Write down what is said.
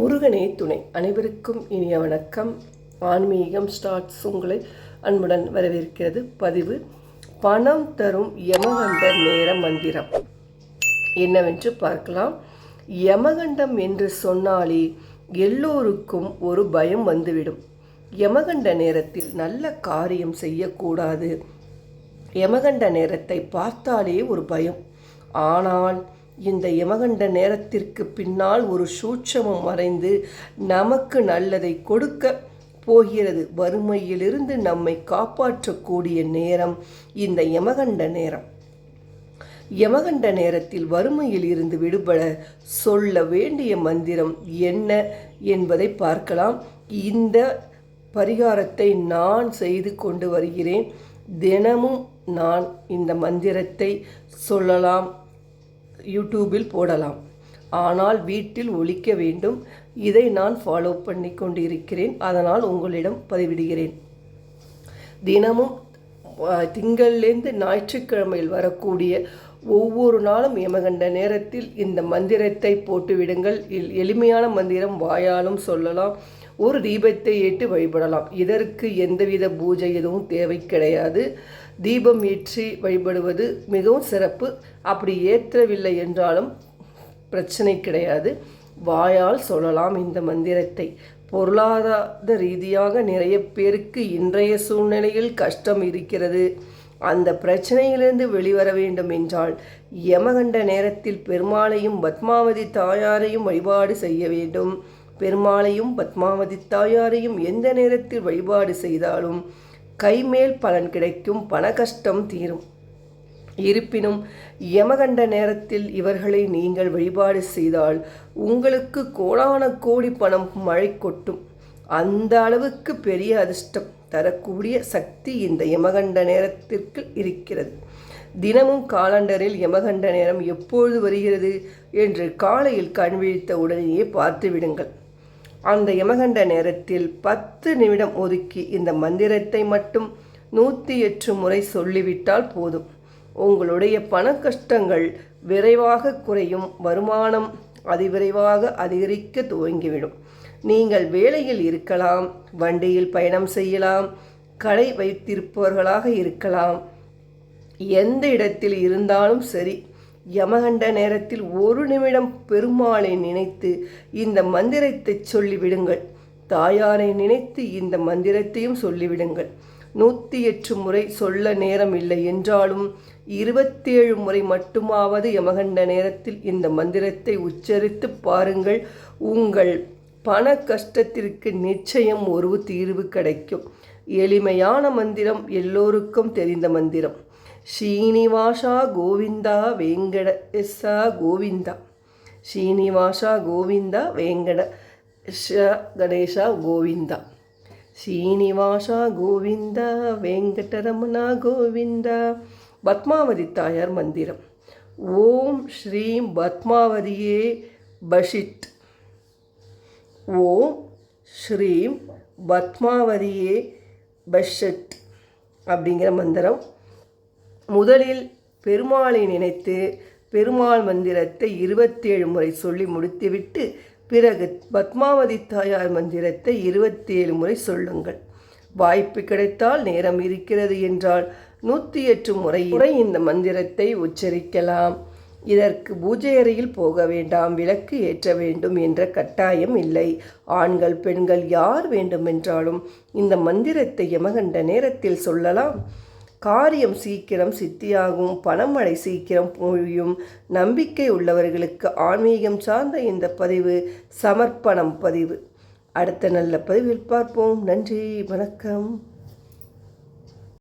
முருகனே துணை. அனைவருக்கும் இனிய வணக்கம். ஆன்மீகம் ஸ்டார்ட்ஸ் உங்களை அன்புடன் வரவேற்கிறது. பதிவு பணம் தரும் யமகண்ட நேர மந்திரம். என்னவென்று பார்க்கலாம். யமகண்டம் என்று சொன்னாலே எல்லோருக்கும் ஒரு பயம் வந்துவிடும். யமகண்ட நேரத்தில் நல்ல காரியம் செய்யக்கூடாது. யமகண்ட நேரத்தை பார்த்தாலே ஒரு பயம். ஆனால் இந்த யமகண்ட நேரத்திற்கு பின்னால் ஒரு சூட்சமம் மறைந்து நமக்கு நல்லதை கொடுக்க போகிறது. வறுமையிலிருந்து நம்மை காப்பாற்றக்கூடிய நேரம் இந்த யமகண்ட நேரம். யமகண்ட நேரத்தில் வறுமையில் இருந்து விடுபட சொல்ல வேண்டிய மந்திரம் என்ன என்பதை பார்க்கலாம். இந்த பரிகாரத்தை நான் செய்து கொண்டு வருகிறேன். தினமும் நான் இந்த மந்திரத்தை சொல்லலாம். யூடியூபில் போடலாம். ஆனால் வீட்டில் ஒழிக்க வேண்டும். இதை நான் ஃபாலோ பண்ணி கொண்டிருக்கிறேன். அதனால் உங்களிடம் பதிவிடுகிறேன். தினமும் திங்கள்லேருந்து ஞாயிற்றுக்கிழமையில் வரக்கூடிய ஒவ்வொரு நாளும் இமகண்ட நேரத்தில் இந்த மந்திரத்தை போட்டுவிடுங்கள். எல்- எளிமையான மந்திரம் வாயாலும் சொல்லலாம். ஒரு தீபத்தை ஏற்றி வழிபடலாம். இதற்கு எந்தவித பூஜை எதுவும் தேவை கிடையாது. தீபம் ஏற்றி வழிபடுவது மிகவும் சிறப்பு. அப்படி ஏற்றவில்லை என்றாலும் பிரச்சனை கிடையாது. வாயால் சொல்லலாம் இந்த மந்திரத்தை. பொருளாதார ரீதியாக நிறைய பேருக்கு இன்றைய சூழ்நிலையில் கஷ்டம் இருக்கிறது. அந்த பிரச்சனையிலிருந்து வெளிவர வேண்டும் என்றால் யமகண்ட நேரத்தில் பெருமாளையும் பத்மாவதி தாயாரையும் வழிபாடு செய்ய வேண்டும். பெருமாளையும் பத்மாவதி தாயாரையும் எந்த நேரத்தில் வழிபாடு செய்தாலும் கைமேல் பலன் கிடைக்கும் பண கஷ்டம் தீரும். இருப்பினும் யமகண்ட நேரத்தில் இவர்களை நீங்கள் வழிபாடு செய்தால் உங்களுக்கு கோடான கோடி பணம் மழை கொட்டும். அந்த அளவுக்கு பெரிய அதிர்ஷ்டம் தரக்கூடிய சக்தி இந்த யமகண்ட நேரத்திற்கு இருக்கிறது. தினமும் காலண்டரில் யமகண்ட நேரம் எப்பொழுது வருகிறது என்று காலையில் கண் விழித்த உடனேயே பார்த்து விடுங்கள் அந்த யமகண்ட நேரத்தில் பத்து நிமிடம் ஒதுக்கி இந்த மந்திரத்தை மட்டும் நூற்றி எட்டு முறை சொல்லிவிட்டால் போதும். உங்களுடைய பண கஷ்டங்கள் விரைவாக குறையும் வருமானம் அதிவிரைவாக அதிகரிக்க துவங்கிவிடும். நீங்கள் வேலையில் இருக்கலாம் வண்டியில் பயணம் செய்யலாம் கடை வைத்திருப்பவர்களாக இருக்கலாம். எந்த இடத்தில் இருந்தாலும் சரி யமகண்ட நேரத்தில் ஒரு நிமிடம் பெருமாளை நினைத்து இந்த மந்திரத்தை சொல்லிவிடுங்கள். தாயாரை நினைத்து இந்த மந்திரத்தையும் சொல்லிவிடுங்கள். நூற்றி எட்டு முறை சொல்ல நேரம் இல்லை என்றாலும் இருபத்தேழு முறை மட்டுமாவது யமகண்ட நேரத்தில் இந்த மந்திரத்தை உச்சரித்து பாருங்கள். உங்கள் பண கஷ்டத்திற்கு நிச்சயம் ஒரு தீர்வு கிடைக்கும். எளிமையான மந்திரம் எல்லோருக்கும் தெரிந்த மந்திரம். ஸ்ரீனிவாசா கோவிந்தா வேங்கட எஸ்ஸா கோவிந்தா. ஸ்ரீனிவாசா கோவிந்தா வேங்கட ஷ கணேஷா கோவிந்தா. ஸ்ரீனிவாசா கோவிந்தா வெங்கடரமணா கோவிந்தா. பத்மாவதி தாயார் மந்திரம். ஓம் ஸ்ரீம் பத்மாவதியே பஷித். ஓம் ஸ்ரீம் பத்மாவதியே பஷட் அப்படிங்கிற மந்திரம். முதலில் பெருமாளை நினைத்து பெருமாள் மந்திரத்தை இருபத்தேழு முறை சொல்லி முடித்துவிட்டு பிறகு பத்மாவதி தாயார் மந்திரத்தை இருபத்தேழு முறை சொல்லுங்கள். வாய்ப்பு கிடைத்தால் நேரம் இருக்கிறது என்றால் நூற்றி எட்டு முறை முறை இந்த மந்திரத்தை உச்சரிக்கலாம். இதற்கு பூஜை அறையில் போக வேண்டாம் விளக்கு ஏற்ற வேண்டும் என்ற கட்டாயம் இல்லை. ஆண்கள் பெண்கள் யார் வேண்டுமென்றாலும் இந்த மந்திரத்தை யமகண்ட நேரத்தில் சொல்லலாம். காரியம் சீக்கிரம் சித்தியாகும் பணமழை சீக்கிரம் பொழியும் நம்பிக்கை உள்ளவர்களுக்கு ஆன்மீகம் சார்ந்த இந்த பதிவு சமர்ப்பணம் பதிவு. அடுத்த நல்ல பதிவில் பார்ப்போம். நன்றி வணக்கம்.